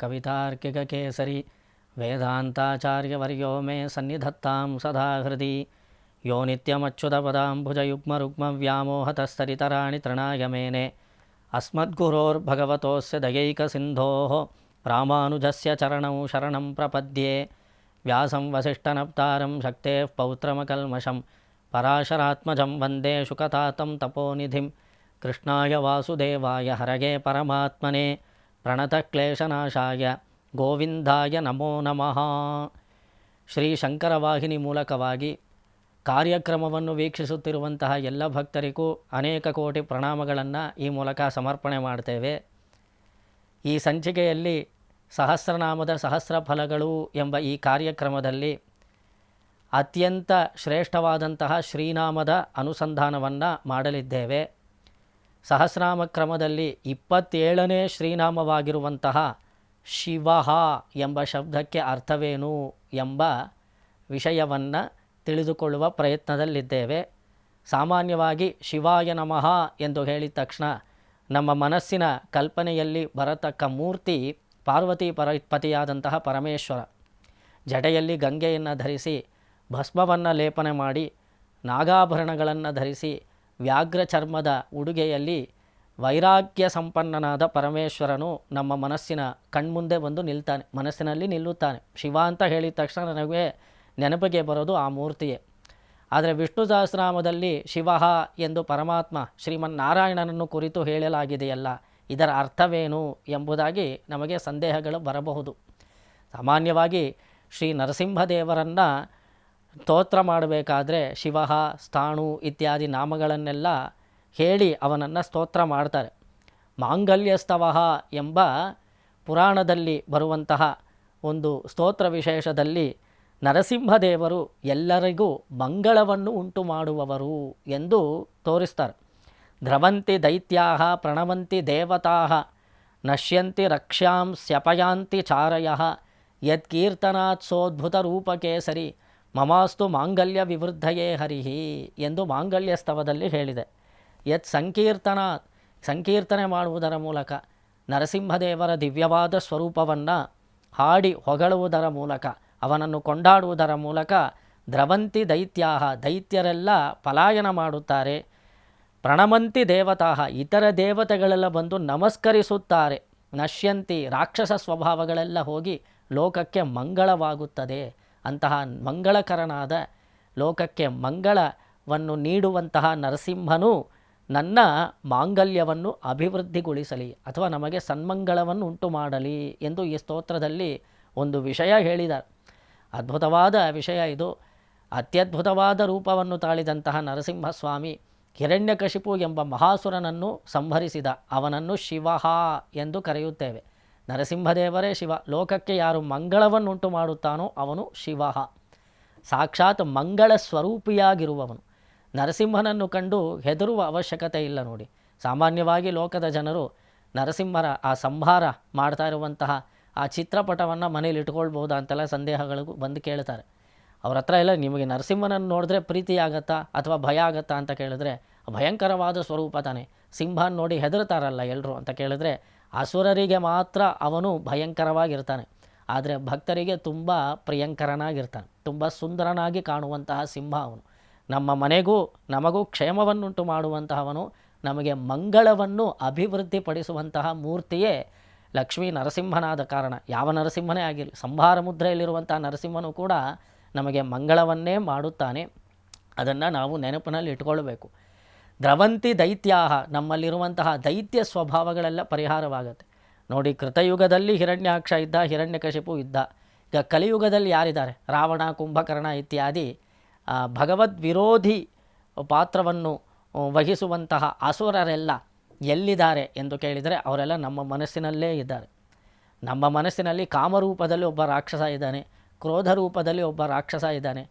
कवितार्किककेसरी वेदान्ताचार्यवर्यो मे सन्निधत्तां सदा हृदि यो नित्यमच्युतपदाम्बुजयुग्मरुग्मव्यामोहतस्तरितराणि तृणाय मेने अस्मद्गुरोर्भगवतोऽस्य दयैकसिन्धोः रामानुजस्य चरणौ शरणं प्रपद्ये व्यासं वसिष्ठनप्तारं शक्तेः पौत्रमकल्मषं पराशरात्मजं वन्दे शुकतातं तपोनिधिं कृष्णाय वासुदेवाय हरगे परमात्मने ಪ್ರಣತಕ್ಲೇಶನಾಶಾಯ ಗೋವಿಂದಾಯ ನಮೋ ನಮಃ ಶ್ರೀ ಶಂಕರವಾಹಿನಿ ಮೂಲಕವಾಗಿ ಕಾರ್ಯಕ್ರಮವನ್ನು ವೀಕ್ಷಿಸುತ್ತಿರುವಂತಹ ಎಲ್ಲ ಭಕ್ತರಿಗೂ ಅನೇಕ ಕೋಟಿ ಪ್ರಣಾಮಗಳನ್ನು ಈ ಮೂಲಕ ಸಮರ್ಪಣೆ ಮಾಡ್ತೇವೆ. ಈ ಸಂಚಿಕೆಯಲ್ಲಿ ಸಹಸ್ರನಾಮದ ಸಹಸ್ರ ಫಲಗಳು ಎಂಬ ಈ ಕಾರ್ಯಕ್ರಮದಲ್ಲಿ ಅತ್ಯಂತ ಶ್ರೇಷ್ಠವಾದಂತಹ ಶ್ರೀನಾಮದ ಅನುಸಂಧಾನವನ್ನು ಮಾಡಲಿದ್ದೇವೆ. ಸಹಸ್ರನಾಮ ಕ್ರಮದಲ್ಲಿ ಇಪ್ಪತ್ತೇಳನೇ ಶ್ರೀನಾಮವಾಗಿರುವಂತಹ ಶಿವ ಎಂಬ ಶಬ್ದಕ್ಕೆ ಅರ್ಥವೇನು ಎಂಬ ವಿಷಯವನ್ನು ತಿಳಿದುಕೊಳ್ಳುವ ಪ್ರಯತ್ನದಲ್ಲಿದ್ದೇವೆ. ಸಾಮಾನ್ಯವಾಗಿ ಶಿವಾಯ ನಮಃ ಎಂದು ಹೇಳಿದ ತಕ್ಷಣ ನಮ್ಮ ಮನಸ್ಸಿನ ಕಲ್ಪನೆಯಲ್ಲಿ ಬರತಕ್ಕ ಮೂರ್ತಿ ಪಾರ್ವತಿ ಪರಪತಿಯಾದಂತಹ ಪರಮೇಶ್ವರ. ಜಡೆಯಲ್ಲಿ ಗಂಗೆಯನ್ನು ಧರಿಸಿ ಭಸ್ಮವನ್ನು ಲೇಪನೆ ಮಾಡಿ ನಾಗಾಭರಣಗಳನ್ನು ಧರಿಸಿ ವ್ಯಾಘ್ರ ಚರ್ಮದ ಉಡುಗೆಯಲ್ಲಿ ವೈರಾಗ್ಯ ಸಂಪನ್ನನಾದ ಪರಮೇಶ್ವರನು ನಮ್ಮ ಮನಸ್ಸಿನ ಕಣ್ಮುಂದೆ ಬಂದು ನಿಲ್ತಾನೆ, ಮನಸ್ಸಿನಲ್ಲಿ ನಿಲ್ಲುತ್ತಾನೆ. ಶಿವ ಅಂತ ಹೇಳಿದ ತಕ್ಷಣ ನನಗೆ ನೆನಪಿಗೆ ಬರೋದು ಆ ಮೂರ್ತಿಯೇ. ಆದರೆ ವಿಷ್ಣು ಸಹಸ್ರನಾಮದಲ್ಲಿ ಶಿವ ಎಂದು ಪರಮಾತ್ಮ ಶ್ರೀಮನ್ನಾರಾಯಣನನ್ನು ಕುರಿತು ಹೇಳಲಾಗಿದೆಯಲ್ಲ, ಇದರ ಅರ್ಥವೇನು ಎಂಬುದಾಗಿ ನಮಗೆ ಸಂದೇಹಗಳು ಬರಬಹುದು. ಸಾಮಾನ್ಯವಾಗಿ ಶ್ರೀ ನರಸಿಂಹದೇವರನ್ನು ಸ್ತೋತ್ರ ಮಾಡಬೇಕಾದ್ರೆ ಶಿವ, ಸ್ಥಾಣು ಇತ್ಯಾದಿ ನಾಮಗಳನ್ನೆಲ್ಲ ಹೇಳಿ ಅವನನ್ನು ಸ್ತೋತ್ರ ಮಾಡ್ತಾರೆ. ಮಾಂಗಲ್ಯಸ್ತವ ಎಂಬ ಪುರಾಣದಲ್ಲಿ ಬರುವಂತಹ ಒಂದು ಸ್ತೋತ್ರ ವಿಶೇಷದಲ್ಲಿ ನರಸಿಂಹದೇವರು ಎಲ್ಲರಿಗೂ ಮಂಗಳವನ್ನು ಉಂಟು ಮಾಡುವವರು ಎಂದು ತೋರಿಸ್ತಾರೆ. ದ್ರವಂತಿ ದೈತ್ಯಾ ಪ್ರಣವಂತಿ ದೇವತಾ ನಶ್ಯಂತಿ ರಕ್ಷ್ಯಾಂ, ಸ್ಯಪಯಾಂತಿ ಚಾರಯ, ಯತ್ಕೀರ್ತನಾತ್ ಸೋದ್ಭುತ ರೂಪಕೇಸರಿ ಮಮಾಸ್ತು ಮಾಂಗಲ್ಯ ವಿವೃದ್ಧಯೇ ಹರಿಹಿ ಎಂದು ಮಾಂಗಲ್ಯ ಸ್ತವದಲ್ಲಿ ಹೇಳಿದೆ. ಯತ್ ಸಂಕೀರ್ತನ, ಸಂಕೀರ್ತನೆ ಮಾಡುವುದರ ಮೂಲಕ ನರಸಿಂಹದೇವರ ದಿವ್ಯವಾದ ಸ್ವರೂಪವನ್ನು ಹಾಡಿ ಹೊಗಳುವುದರ ಮೂಲಕ, ಅವನನ್ನು ಕೊಂಡಾಡುವುದರ ಮೂಲಕ ದ್ರವಂತಿ ದೈತ್ಯಾಹ, ದೈತ್ಯರೆಲ್ಲ ಪಲಾಯನ ಮಾಡುತ್ತಾರೆ. ಪ್ರಣಮಂತಿ ದೇವತಾಹ, ಇತರ ದೇವತೆಗಳೆಲ್ಲ ಬಂದು ನಮಸ್ಕರಿಸುತ್ತಾರೆ. ನಶ್ಯಂತಿ, ರಾಕ್ಷಸ ಸ್ವಭಾವಗಳೆಲ್ಲ ಹೋಗಿ ಲೋಕಕ್ಕೆ ಮಂಗಳವಾಗುತ್ತದೆ. ಅಂತಹ ಮಂಗಳಕರನಾದ ಲೋಕಕ್ಕೆ ಮಂಗಳವನ್ನು ನೀಡುವಂತಹ ನರಸಿಂಹನು ನನ್ನ ಮಾಂಗಲ್ಯವನ್ನು ಅಭಿವೃದ್ಧಿಗೊಳಿಸಲಿ ಅಥವಾ ನಮಗೆ ಸನ್ಮಂಗಳವನ್ನು ಉಂಟು ಮಾಡಲಿ ಎಂದು ಈ ಸ್ತೋತ್ರದಲ್ಲಿ ಒಂದು ವಿಷಯ ಹೇಳಿದ ಅದ್ಭುತವಾದ ವಿಷಯ ಇದು. ಅತ್ಯದ್ಭುತವಾದ ರೂಪವನ್ನು ತಾಳಿದಂತಹ ನರಸಿಂಹಸ್ವಾಮಿ ಹಿರಣ್ಯಕಶಿಪು ಎಂಬ ಮಹಾಸುರನನ್ನು ಸಂಹರಿಸಿದ. ಅವನನ್ನು ಶಿವಹ ಎಂದು ಕರೆಯುತ್ತೇವೆ. ನರಸಿಂಹದೇವರೇ ಶಿವ. ಲೋಕಕ್ಕೆ ಯಾರು ಮಂಗಳವನ್ನುಂಟು ಮಾಡುತ್ತಾನೋ ಅವನು ಶಿವ ಸಾಕ್ಷಾತ್ ಮಂಗಳ ಸ್ವರೂಪಿಯಾಗಿರುವವನು. ನರಸಿಂಹನನ್ನು ಕಂಡು ಹೆದರುವ ಅವಶ್ಯಕತೆ ಇಲ್ಲ ನೋಡಿ. ಸಾಮಾನ್ಯವಾಗಿ ಲೋಕದ ಜನರು ನರಸಿಂಹರ ಆ ಸಂಹಾರ ಮಾಡ್ತಾ ಇರುವಂತಹ ಆ ಚಿತ್ರಪಟವನ್ನು ಮನೇಲಿ ಇಟ್ಕೊಳ್ಬೋದಾ ಅಂತೆಲ್ಲ ಸಂದೇಹಗಳಿಗೂ ಬಂದು ಕೇಳ್ತಾರೆ. ಅವ್ರ ಹತ್ರ ಎಲ್ಲ ನಿಮಗೆ ನರಸಿಂಹನನ್ನು ನೋಡಿದ್ರೆ ಪ್ರೀತಿ ಆಗತ್ತಾ ಅಥವಾ ಭಯ ಆಗತ್ತಾ ಅಂತ ಕೇಳಿದ್ರೆ ಭಯಂಕರವಾದ ಸ್ವರೂಪ ತಾನೆ. ಸಿಂಹನ ನೋಡಿ ಹೆದರ್ತಾರಲ್ಲ ಎಲ್ಲರೂ ಅಂತ ಕೇಳಿದ್ರೆ ಅಸುರರಿಗೆ ಮಾತ್ರ ಅವನು ಭಯಂಕರವಾಗಿರ್ತಾನೆ. ಆದರೆ ಭಕ್ತರಿಗೆ ತುಂಬ ಪ್ರಿಯಂಕರನಾಗಿರ್ತಾನೆ. ತುಂಬ ಸುಂದರನಾಗಿ ಕಾಣುವಂತಹ ಸಿಂಹ ಅವನು. ನಮ್ಮ ಮನೆಗೂ ನಮಗೂ ಕ್ಷೇಮವನ್ನುಂಟು ಮಾಡುವಂತಹವನು, ನಮಗೆ ಮಂಗಳವನ್ನು ಅಭಿವೃದ್ಧಿಪಡಿಸುವಂತಹ ಮೂರ್ತಿಯೇ ಲಕ್ಷ್ಮೀ ನರಸಿಂಹನಾದ ಕಾರಣ. ಯಾವ ನರಸಿಂಹನೇ ಆಗಿರಲಿ ಸಂಭಾರ ಮುದ್ರೆಯಲ್ಲಿರುವಂತಹ ನರಸಿಂಹನು ಕೂಡ ನಮಗೆ ಮಂಗಳವನ್ನೇ ಮಾಡುತ್ತಾನೆ. ಅದನ್ನು ನಾವು ನೆನಪಿನಲ್ಲಿ ಇಟ್ಕೊಳ್ಬೇಕು. ದ್ರವಂತಿ ದೈತ್ಯಾಹ, ನಮ್ಮಲ್ಲಿರುವಂತಹ ದೈತ್ಯ ಸ್ವಭಾವಗಳೆಲ್ಲ ಪರಿಹಾರವಾಗುತ್ತೆ. ನೋಡಿ, ಕೃತಯುಗದಲ್ಲಿ ಹಿರಣ್ಯಾಕ್ಷ ಇದ್ದ, ಹಿರಣ್ಯಕಶಿಪು ಇದ್ದ, ಈಗ ಕಲಿಯುಗದಲ್ಲಿ ಯಾರಿದ್ದಾರೆ? ರಾವಣ, ಕುಂಭಕರ್ಣ ಇತ್ಯಾದಿ ಭಗವದ್ ವಿರೋಧಿ ಪಾತ್ರವನ್ನು ವಹಿಸುವಂತಹ ಅಸುರರೆಲ್ಲ ಎಲ್ಲಿದ್ದಾರೆ ಎಂದು ಕೇಳಿದರೆ ಅವರೆಲ್ಲ ನಮ್ಮ ಮನಸ್ಸಿನಲ್ಲೇ ಇದ್ದಾರೆ. ನಮ್ಮ ಮನಸ್ಸಿನಲ್ಲಿ ಕಾಮರೂಪದಲ್ಲಿ ಒಬ್ಬ ರಾಕ್ಷಸ ಇದ್ದಾನೆ ಕ್ರೋಧ ರೂಪದಲ್ಲಿ ಒಬ್ಬ ರಾಕ್ಷಸ ಇದ್ದಾನೆ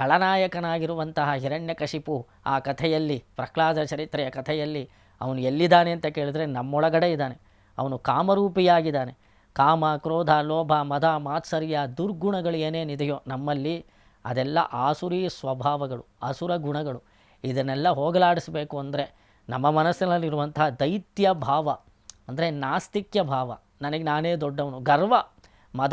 ಖಳನಾಯಕನಾಗಿರುವಂತಹ ಹಿರಣ್ಯಕಶಿಪು ಆ ಕಥೆಯಲ್ಲಿ, ಪ್ರಹ್ಲಾದ ಚರಿತ್ರೆಯ ಕಥೆಯಲ್ಲಿ ಅವನು ಎಲ್ಲಿದ್ದಾನೆ ಅಂತ ಕೇಳಿದ್ರೆ ನಮ್ಮೊಳಗಡೆ ಇದ್ದಾನೆ. ಅವನು ಕಾಮರೂಪಿಯಾಗಿದ್ದಾನೆ. ಕಾಮ, ಕ್ರೋಧ, ಲೋಭ, ಮದ, ಮಾತ್ಸರ್ಯ, ದುರ್ಗುಣಗಳು ಏನೇನಿದೆಯೋ ನಮ್ಮಲ್ಲಿ ಅದೆಲ್ಲ ಆಸುರಿ ಸ್ವಭಾವಗಳು, ಅಸುರ ಗುಣಗಳು. ಇದನ್ನೆಲ್ಲ ಹೋಗಲಾಡಿಸಬೇಕು ಅಂದರೆ ನಮ್ಮ ಮನಸ್ಸಿನಲ್ಲಿರುವಂತಹ ದೈತ್ಯ ಭಾವ ಅಂದರೆ ನಾಸ್ತಿಕ್ಯ ಭಾವ. ನನಗೆ ನಾನೇ ದೊಡ್ಡವನು. ಗರ್ವ, ಮದ.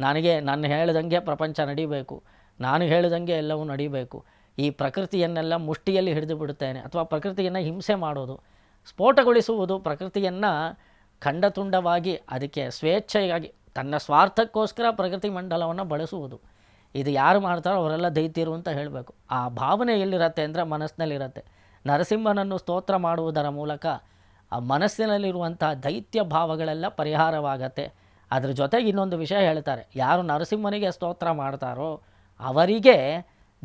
ನನಗೆ, ನಾನು ಹೇಳಿದಂಗೆ ಪ್ರಪಂಚ ನಡಿಬೇಕು. ನಾನು ಹೇಳಿದಂಗೆ ಎಲ್ಲವೂ ನಡಿಬೇಕು. ಈ ಪ್ರಕೃತಿಯನ್ನೆಲ್ಲ ಮುಷ್ಟಿಯಲ್ಲಿ ಹಿಡಿದು ಬಿಡುತ್ತೇನೆ. ಅಥವಾ ಪ್ರಕೃತಿಯನ್ನು ಹಿಂಸೆ ಮಾಡೋದು, ಸ್ಫೋಟಗೊಳಿಸುವುದು ಪ್ರಕೃತಿಯನ್ನು ಖಂಡತುಂಡವಾಗಿ, ಅದಕ್ಕೆ ಸ್ವೇಚ್ಛೆಯಾಗಿ ತನ್ನ ಸ್ವಾರ್ಥಕ್ಕೋಸ್ಕರ ಪ್ರಕೃತಿ ಮಂಡಲವನ್ನು ಬಳಸುವುದು. ಇದು ಯಾರು ಮಾಡ್ತಾರೋ ಅವರೆಲ್ಲ ದೈತ್ಯರು ಅಂತ ಹೇಳಬೇಕು. ಆ ಭಾವನೆ ಎಲ್ಲಿರುತ್ತೆ ಅಂದರೆ ಮನಸ್ಸಿನಲ್ಲಿರತ್ತೆ. ನರಸಿಂಹನನ್ನು ಸ್ತೋತ್ರ ಮಾಡುವುದರ ಮೂಲಕ ಆ ಮನಸ್ಸಿನಲ್ಲಿರುವಂಥ ದೈತ್ಯ ಭಾವಗಳೆಲ್ಲ ಪರಿಹಾರವಾಗತ್ತೆ. ಅದ್ರ ಜೊತೆಗೆ ಇನ್ನೊಂದು ವಿಷಯ ಹೇಳ್ತಾರೆ. ಯಾರು ನರಸಿಂಹನಿಗೆ ಸ್ತೋತ್ರ ಮಾಡ್ತಾರೋ ಅವರಿಗೆ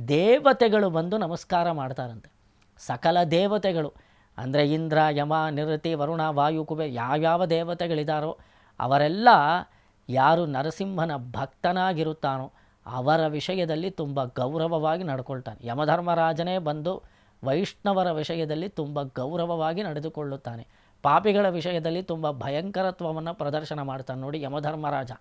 ದೇವತೆಗಳು ಬಂದು ನಮಸ್ಕಾರ ಮಾಡ್ತಾರಂತೆ. ಸಕಲ ದೇವತೆಗಳು, ಅಂದರೆ ಇಂದ್ರ, ಯಮ, ನಿರತಿ, ವರುಣ, ವಾಯು, ಕುಬೆ, ಯಾವ್ಯಾವ ದೇವತೆಗಳಿದ್ದಾರೋ ಅವರೆಲ್ಲ ಯಾರು ನರಸಿಂಹನ ಭಕ್ತನಾಗಿರುತ್ತಾನೋ ಅವರ ವಿಷಯದಲ್ಲಿ ತುಂಬ ಗೌರವವಾಗಿ ನಡ್ಕೊಳ್ತಾನೆ. ಯಮಧರ್ಮರಾಜನೇ ಬಂದು ವೈಷ್ಣವರ ವಿಷಯದಲ್ಲಿ ತುಂಬ ಗೌರವವಾಗಿ ನಡೆದುಕೊಳ್ಳುತ್ತಾನೆ. ಪಾಪಿಗಳ ವಿಷಯದಲ್ಲಿ ತುಂಬ ಭಯಂಕರತ್ವವನ್ನು ಪ್ರದರ್ಶನ ಮಾಡ್ತಾನೆ. ನೋಡಿ ಯಮಧರ್ಮರಾಜ,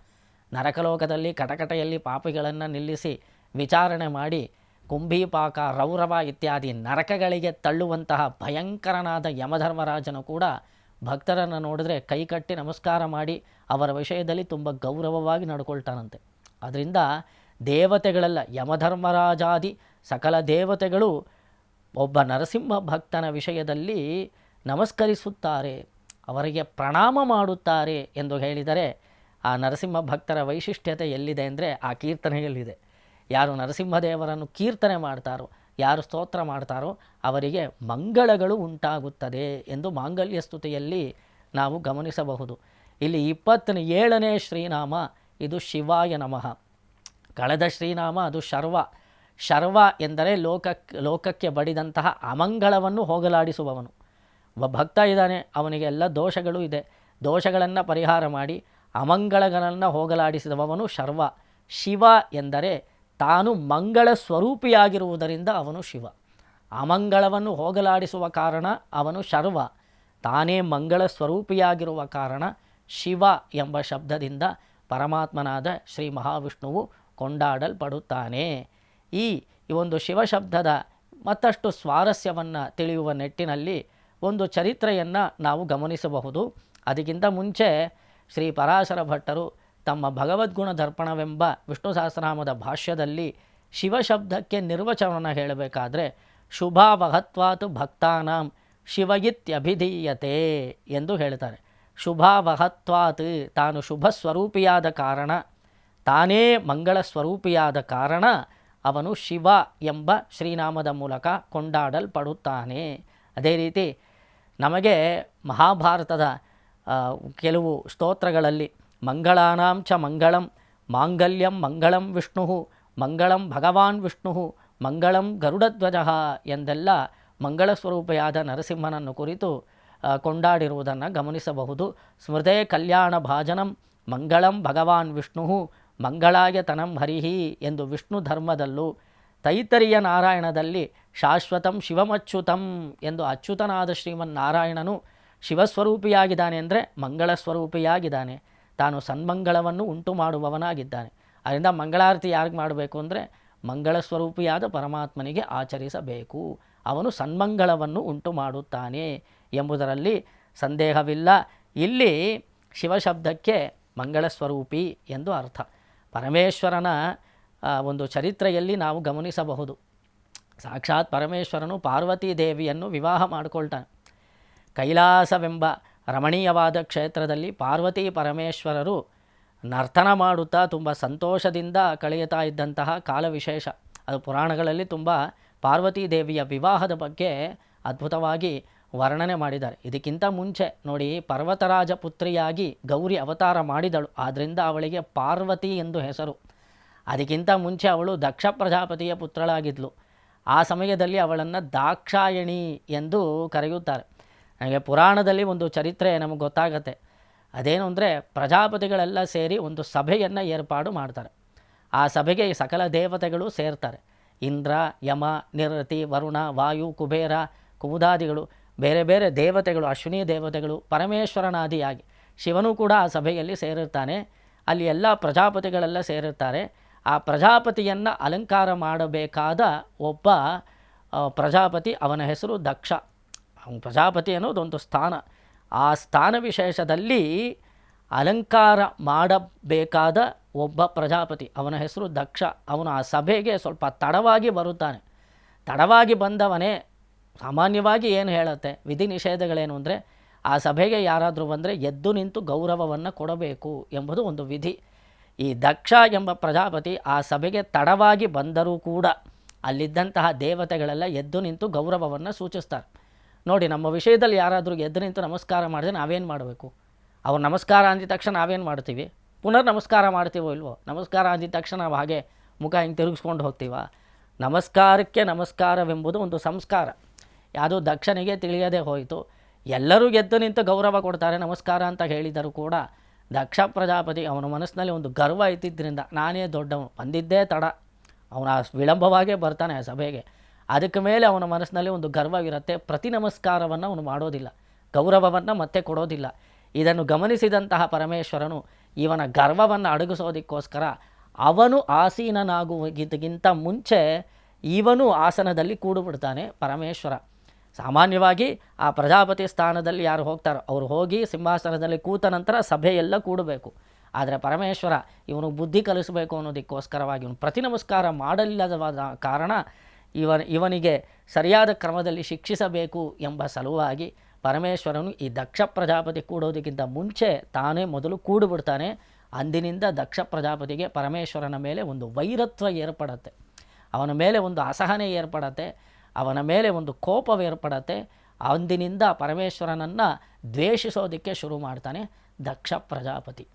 ನರಕಲೋಕದಲ್ಲಿ ಕಟಕಟೆಯಲ್ಲಿ ಪಾಪಿಗಳನ್ನು ನಿಲ್ಲಿಸಿ ವಿಚಾರಣೆ ಮಾಡಿ ಕುಂಭೀಪಾಕ ರೌರವ ಇತ್ಯಾದಿ ನರಕಗಳಿಗೆ ತಳ್ಳುವಂತಹ ಭಯಂಕರನಾದ ಯಮಧರ್ಮರಾಜನು ಕೂಡ ಭಕ್ತರನ್ನು ನೋಡಿದ್ರೆ ಕೈಕಟ್ಟಿ ನಮಸ್ಕಾರ ಮಾಡಿ ಅವರ ವಿಷಯದಲ್ಲಿ ತುಂಬ ಗೌರವವಾಗಿ ನಡ್ಕೊಳ್ತಾನಂತೆ. ಅದರಿಂದ ದೇವತೆಗಳೆಲ್ಲ, ಯಮಧರ್ಮರಾಜಾದಿ ಸಕಲ ದೇವತೆಗಳು ಒಬ್ಬ ನರಸಿಂಹ ಭಕ್ತನ ವಿಷಯದಲ್ಲಿ ನಮಸ್ಕರಿಸುತ್ತಾರೆ, ಅವರಿಗೆ ಪ್ರಣಾಮ ಮಾಡುತ್ತಾರೆ ಎಂದು ಹೇಳಿದರೆ ಆ ನರಸಿಂಹ ಭಕ್ತರ ವೈಶಿಷ್ಟ್ಯತೆ ಎಲ್ಲಿದೆ ಅಂದರೆ ಆ ಕೀರ್ತನೆಯಲ್ಲಿದೆ. ಯಾರು ನರಸಿಂಹದೇವರನ್ನು ಕೀರ್ತನೆ ಮಾಡ್ತಾರೋ, ಯಾರು ಸ್ತೋತ್ರ ಮಾಡ್ತಾರೋ ಅವರಿಗೆ ಮಂಗಳಗಳು ಉಂಟಾಗುತ್ತದೆ ಎಂದು ಮಾಂಗಲ್ಯ ಸ್ತುತಿಯಲ್ಲಿ ನಾವು ಗಮನಿಸಬಹುದು. ಇಲ್ಲಿ ಇಪ್ಪತ್ತನೇ ಏಳನೇ ಶ್ರೀನಾಮ, ಇದು ಶಿವಾಯ ನಮಃ. ಕಳೆದ ಶ್ರೀನಾಮ, ಅದು ಶರ್ವ. ಶರ್ವ ಎಂದರೆ ಲೋಕಕ್ಕೆ ಲೋಕಕ್ಕೆ ಬಡಿದಂತಹ ಅಮಂಗಳವನ್ನು ಹೋಗಲಾಡಿಸುವವನು. ಒಬ್ಬ ಭಕ್ತ ಇದ್ದಾನೆ, ಅವನಿಗೆ ಎಲ್ಲ ದೋಷಗಳು ಇದೆ. ದೋಷಗಳನ್ನು ಪರಿಹಾರ ಮಾಡಿ ಅಮಂಗಳಗಳನ್ನು ಹೋಗಲಾಡಿಸಿದವನು ಶರ್ವ. ಶಿವ ಎಂದರೆ ತಾನು ಮಂಗಳ ಸ್ವರೂಪಿಯಾಗಿರುವುದರಿಂದ ಅವನು ಶಿವ. ಅಮಂಗಳವನ್ನು ಹೋಗಲಾಡಿಸುವ ಕಾರಣ ಅವನು ಶರ್ವ. ತಾನೇ ಮಂಗಳ ಸ್ವರೂಪಿಯಾಗಿರುವ ಕಾರಣ ಶಿವ ಎಂಬ ಶಬ್ದದಿಂದ ಪರಮಾತ್ಮನಾದ ಶ್ರೀ ಮಹಾವಿಷ್ಣುವು ಕೊಂಡಾಡಲ್ಪಡುತ್ತಾನೆ. ಈ ಒಂದು ಶಿವಶಬ್ದದ ಮತ್ತಷ್ಟು ಸ್ವಾರಸ್ಯವನ್ನು ತಿಳಿಯುವ ನಿಟ್ಟಿನಲ್ಲಿ ಒಂದು ಚರಿತ್ರೆಯನ್ನು ನಾವು ಗಮನಿಸಬಹುದು. ಅದಕ್ಕಿಂತ ಮುಂಚೆ ಶ್ರೀ ಪರಾಶರ ಭಟ್ಟರು ತಮ್ಮ ಭಗವದ್ಗುಣ ದರ್ಪಣವೆಂಬ ವಿಷ್ಣು ಸಹಸ್ರನಾಮದ ಭಾಷ್ಯದಲ್ಲಿ ಶಿವಶಬ್ದಕ್ಕೆ ನಿರ್ವಚನವನ್ನು ಹೇಳಬೇಕಾದ್ರೆ ಶುಭಾವಹತ್ವಾತು ಭಕ್ತಾನಾಂ ಶಿವಯಿತ್ಯಭಿಧೀಯತೆ ಎಂದು ಹೇಳ್ತಾರೆ. ಶುಭಾವಹತ್ವಾತ್ ತಾನು ಶುಭ ಸ್ವರೂಪಿಯಾದ ಕಾರಣ, ತಾನೇ ಮಂಗಳ ಸ್ವರೂಪಿಯಾದ ಕಾರಣ ಅವನು ಶಿವ ಎಂಬ ಶ್ರೀನಾಮದ ಮೂಲಕ ಕೊಂಡಾಡಲ್ಪಡುತ್ತಾನೆ. ಅದೇ ರೀತಿ ನಮಗೆ ಮಹಾಭಾರತದ ಕೆಲವು ಸ್ತೋತ್ರಗಳಲ್ಲಿ ಮಂಗಳಾನಾಂ ಚ ಮಂಗಳಂ ಮಾಂಗಲ್ಯಂ ಮಂಗಳಂ ವಿಷ್ಣು ಮಂಗಳಂ ಭಗವಾನ್ ವಿಷ್ಣು ಮಂಗಳಂ ಗರುಡಧ್ವಜ ಎಂದೆಲ್ಲ ಮಂಗಳ ಸ್ವರೂಪಿಯಾದ ನರಸಿಂಹನನ್ನು ಕುರಿತು ಕೊಂಡಾಡಿರುವುದನ್ನು ಗಮನಿಸಬಹುದು ಸ್ಮೃತೆ ಕಲ್ಯಾಣ ಭಾಜನಂ ಮಂಗಳಂ ಭಗವಾನ್ ವಿಷ್ಣು ಮಂಗಳಾಯತನಂ ಹರಿಹಿ ಎಂದು ವಿಷ್ಣು ಧರ್ಮದಲ್ಲೂ, ತೈತರಿಯ ನಾರಾಯಣದಲ್ಲಿ ಶಾಶ್ವತಂ ಶಿವಮಚ್ಯುತಂ ಎಂದು ಅಚ್ಯುತನಾದ ಶ್ರೀಮನ್ನಾರಾಯಣನು ಶಿವಸ್ವರೂಪಿಯಾಗಿದ್ದಾನೆ ಅಂದರೆ ಮಂಗಳ ಸ್ವರೂಪಿಯಾಗಿದ್ದಾನೆ ತಾನು ಸನ್ಮಂಗಳವನ್ನು ಉಂಟು ಮಾಡುವವನಾಗಿದ್ದಾನೆ ಅದರಿಂದ ಮಂಗಳಾರತಿ ಯಾರಿಗೆ ಮಾಡಬೇಕು ಅಂದರೆ ಮಂಗಳ ಸ್ವರೂಪಿಯಾದ ಪರಮಾತ್ಮನಿಗೆ ಆಚರಿಸಬೇಕು. ಅವನು ಸನ್ಮಂಗಳವನ್ನು ಉಂಟು ಮಾಡುತ್ತಾನೆ ಎಂಬುದರಲ್ಲಿ ಸಂದೇಹವಿಲ್ಲ. ಇಲ್ಲಿ ಶಿವಶಬ್ದಕ್ಕೆ ಮಂಗಳ ಸ್ವರೂಪಿ ಎಂದು ಅರ್ಥ. ಪರಮೇಶ್ವರನ ಒಂದು ಚರಿತ್ರೆಯಲ್ಲಿ ನಾವು ಗಮನಿಸಬಹುದು. ಸಾಕ್ಷಾತ್ ಪರಮೇಶ್ವರನು ಪಾರ್ವತೀ ದೇವಿಯನ್ನು ವಿವಾಹ ಮಾಡಿಕೊಳ್ತಾನೆ. ಕೈಲಾಸವೆಂಬ ರಮಣೀಯವಾದ ಕ್ಷೇತ್ರದಲ್ಲಿ ಪಾರ್ವತಿ ಪರಮೇಶ್ವರರು ನರ್ತನ ಮಾಡುತ್ತಾ ತುಂಬ ಸಂತೋಷದಿಂದ ಕಳೆಯುತ್ತಾ ಇದ್ದಂತಹ ಕಾಲ ವಿಶೇಷ ಅದು ಪುರಾಣಗಳಲ್ಲಿ ತುಂಬ ಪಾರ್ವತೀ ದೇವಿಯ ವಿವಾಹದ ಬಗ್ಗೆ ಅದ್ಭುತವಾಗಿ ವರ್ಣನೆ ಮಾಡಿದ್ದಾರೆ. ಇದಕ್ಕಿಂತ ಮುಂಚೆ ನೋಡಿ ಪರ್ವತರಾಜ ಪುತ್ರಿಯಾಗಿ ಗೌರಿ ಅವತಾರ ಮಾಡಿದಳು. ಆದ್ದರಿಂದ ಅವಳಿಗೆ ಪಾರ್ವತಿ ಎಂದು ಹೆಸರು. ಅದಕ್ಕಿಂತ ಮುಂಚೆ ಅವಳು ದಕ್ಷ ಪ್ರಜಾಪತಿಯ ಪುತ್ರಳಾಗಿದ್ಲು. ಆ ಸಮಯದಲ್ಲಿ ಅವಳನ್ನು ದಾಕ್ಷಾಯಣಿ ಎಂದು ಕರೆಯುತ್ತಾರೆ. ನನಗೆ ಪುರಾಣದಲ್ಲಿ ಒಂದು ಚರಿತ್ರೆ ನಮಗೆ ಗೊತ್ತಾಗತ್ತೆ. ಅದೇನು ಅಂದರೆ ಪ್ರಜಾಪತಿಗಳೆಲ್ಲ ಸೇರಿ ಒಂದು ಸಭೆಯನ್ನು ಏರ್ಪಾಡು ಮಾಡ್ತಾರೆ. ಆ ಸಭೆಗೆ ಸಕಲ ದೇವತೆಗಳು ಸೇರ್ತಾರೆ. ಇಂದ್ರ, ಯಮ, ನಿರತಿ, ವರುಣ, ವಾಯು, ಕುಬೇರ ಕುಮುದಾದಿಗಳು ಬೇರೆ ಬೇರೆ ದೇವತೆಗಳು, ಅಶ್ವಿನಿ ದೇವತೆಗಳು, ಪರಮೇಶ್ವರನಾದಿಯಾಗಿ ಶಿವನು ಕೂಡ ಆ ಸಭೆಯಲ್ಲಿ ಸೇರಿರ್ತಾನೆ. ಅಲ್ಲಿ ಎಲ್ಲ ಪ್ರಜಾಪತಿಗಳೆಲ್ಲ ಸೇರಿರ್ತಾರೆ. ಆ ಪ್ರಜಾಪತಿಯನ್ನು ಅಲಂಕಾರ ಮಾಡಬೇಕಾದ ಒಬ್ಬ ಪ್ರಜಾಪತಿ ಅವನ ಹೆಸರು ದಕ್ಷ. ಅವನು ಪ್ರಜಾಪತಿ ಅನ್ನೋದೊಂದು ಸ್ಥಾನ. ಆ ಸ್ಥಾನ ವಿಶೇಷದಲ್ಲಿ ಅಲಂಕಾರ ಮಾಡಬೇಕಾದ ಒಬ್ಬ ಪ್ರಜಾಪತಿ. ಅವನ ಹೆಸರು ದಕ್ಷ. ಅವನು ಆ ಸಭೆಗೆ ಸ್ವಲ್ಪ ತಡವಾಗಿ ಬರುತ್ತಾನೆ. ತಡವಾಗಿ ಬಂದವನೇ ಸಾಮಾನ್ಯವಾಗಿ ಏನು ಹೇಳುತ್ತೆ? ವಿಧಿ ನಿಷೇಧಗಳೇನು ಅಂದರೆ, ಆ ಸಭೆಗೆ ಯಾರಾದರೂ ಬಂದರೆ ಎದ್ದು ನಿಂತು ಗೌರವವನ್ನು ಕೊಡಬೇಕು ಎಂಬುದು ಒಂದು ವಿಧಿ. ಈ ದಕ್ಷ ಎಂಬ ಪ್ರಜಾಪತಿ ಆ ಸಭೆಗೆ ತಡವಾಗಿ ಬಂದರೂ ಕೂಡ ಅಲ್ಲಿದ್ದಂತಹ ದೇವತೆಗಳೆಲ್ಲ ಎದ್ದು ನಿಂತು ಗೌರವವನ್ನು ಸೂಚಿಸ್ತಾರೆ. ನೋಡಿ, ನಮ್ಮ ವಿಷಯದಲ್ಲಿ ಯಾರಾದರೂ ಎದ್ದು ನಿಂತು ನಮಸ್ಕಾರ ಮಾಡಿದ್ರೆ ನಾವೇನು ಮಾಡಬೇಕು? ಅವ್ರು ನಮಸ್ಕಾರ ಅಂದಿದ ತಕ್ಷಣ ನಾವೇನು ಮಾಡ್ತೀವಿ? ಪುನರ್ ನಮಸ್ಕಾರ ಮಾಡ್ತೀವೋ ಇಲ್ವೋ? ನಮಸ್ಕಾರ ಅಂದಿದ ತಕ್ಷಣ ನಾವು ಹಾಗೆ ಮುಖ ಹಿಂಗೆ ತಿರುಗಿಸ್ಕೊಂಡು ಹೋಗ್ತೀವ? ನಮಸ್ಕಾರಕ್ಕೆ ನಮಸ್ಕಾರವೆಂಬುದು ಒಂದು ಸಂಸ್ಕಾರ. ಯಾವುದು ದಕ್ಷನಿಗೆ ತಿಳಿಯದೇ ಹೋಯಿತು. ಎಲ್ಲರೂ ಗೆದ್ದು ನಿಂತು ಗೌರವ ಕೊಡ್ತಾರೆ ನಮಸ್ಕಾರ ಅಂತ ಹೇಳಿದರೂ ಕೂಡ ದಕ್ಷ ಪ್ರಜಾಪತಿ ಅವನ ಮನಸ್ಸಿನಲ್ಲಿ ಒಂದು ಗರ್ವ ಇದ್ದಿದ್ದರಿಂದ ನಾನೇ ದೊಡ್ಡವನು. ಬಂದಿದ್ದೇ ತಡ. ಅವನ ವಿಳಂಬವಾಗೇ ಬರ್ತಾನೆ ಸಭೆಗೆ. ಅದಕ್ಕೆ ಮೇಲೆ ಅವನ ಮನಸ್ಸಿನಲ್ಲಿ ಒಂದು ಗರ್ವವಿರುತ್ತೆ. ಪ್ರತಿ ನಮಸ್ಕಾರವನ್ನು ಅವನು ಮಾಡೋದಿಲ್ಲ. ಗೌರವವನ್ನು ಮತ್ತೆ ಕೊಡೋದಿಲ್ಲ. ಇದನ್ನು ಗಮನಿಸಿದಂತಹ ಪರಮೇಶ್ವರನು ಇವನ ಗರ್ವವನ್ನು ಅಡಗಿಸೋದಕ್ಕೋಸ್ಕರ ಅವನು ಆಸೀನನಾಗುವುದಕ್ಕಿಂತ ಮುಂಚೆ ಇವನು ಆಸನದಲ್ಲಿ ಕೂಡುಬಿಡ್ತಾನೆ ಪರಮೇಶ್ವರ. ಸಾಮಾನ್ಯವಾಗಿ ಆ ಪ್ರಜಾಪತಿ ಸ್ಥಾನದಲ್ಲಿ ಯಾರು ಹೋಗ್ತಾರೋ ಅವರು ಹೋಗಿ ಸಿಂಹಾಸನದಲ್ಲಿ ಕೂತ ನಂತರ ಸಭೆಯೆಲ್ಲ ಕೂಡಬೇಕು. ಆದರೆ ಪರಮೇಶ್ವರ ಇವನು ಬುದ್ಧಿ ಕಲಿಸಬೇಕು ಅನ್ನೋದಕ್ಕೋಸ್ಕರವಾಗಿ ಇವನು ಪ್ರತಿ ನಮಸ್ಕಾರ ಮಾಡಲಿಲ್ಲದವಾದ ಕಾರಣ ಇವನ ಇವನಿಗೆ ಸರಿಯಾದ ಕ್ರಮದಲ್ಲಿ ಶಿಕ್ಷಿಸಬೇಕು ಎಂಬ ಸಲುವಾಗಿ ಪರಮೇಶ್ವರನು ಈ ದಕ್ಷ ಪ್ರಜಾಪತಿ ಕೂಡೋದಕ್ಕಿಂತ ಮುಂಚೆ ತಾನೇ ಮೊದಲು ಕೂಡಿಬಿಡ್ತಾನೆ. ಅಂದಿನಿಂದ ದಕ್ಷ ಪ್ರಜಾಪತಿಗೆ ಪರಮೇಶ್ವರನ ಮೇಲೆ ಒಂದು ವೈರತ್ವ ಏರ್ಪಡತ್ತೆ. ಅವನ ಮೇಲೆ ಒಂದು ಅಸಹನೆ ಏರ್ಪಡತ್ತೆ. ಅವನ ಮೇಲೆ ಒಂದು ಕೋಪವೇರ್ಪಡತ್ತೆ ಅಂದಿನಿಂದ ಪರಮೇಶ್ವರನನ್ನು ದ್ವೇಷಿಸೋದಕ್ಕೆ ಶುರು ಮಾಡ್ತಾನೆ ದಕ್ಷ ಪ್ರಜಾಪತಿ.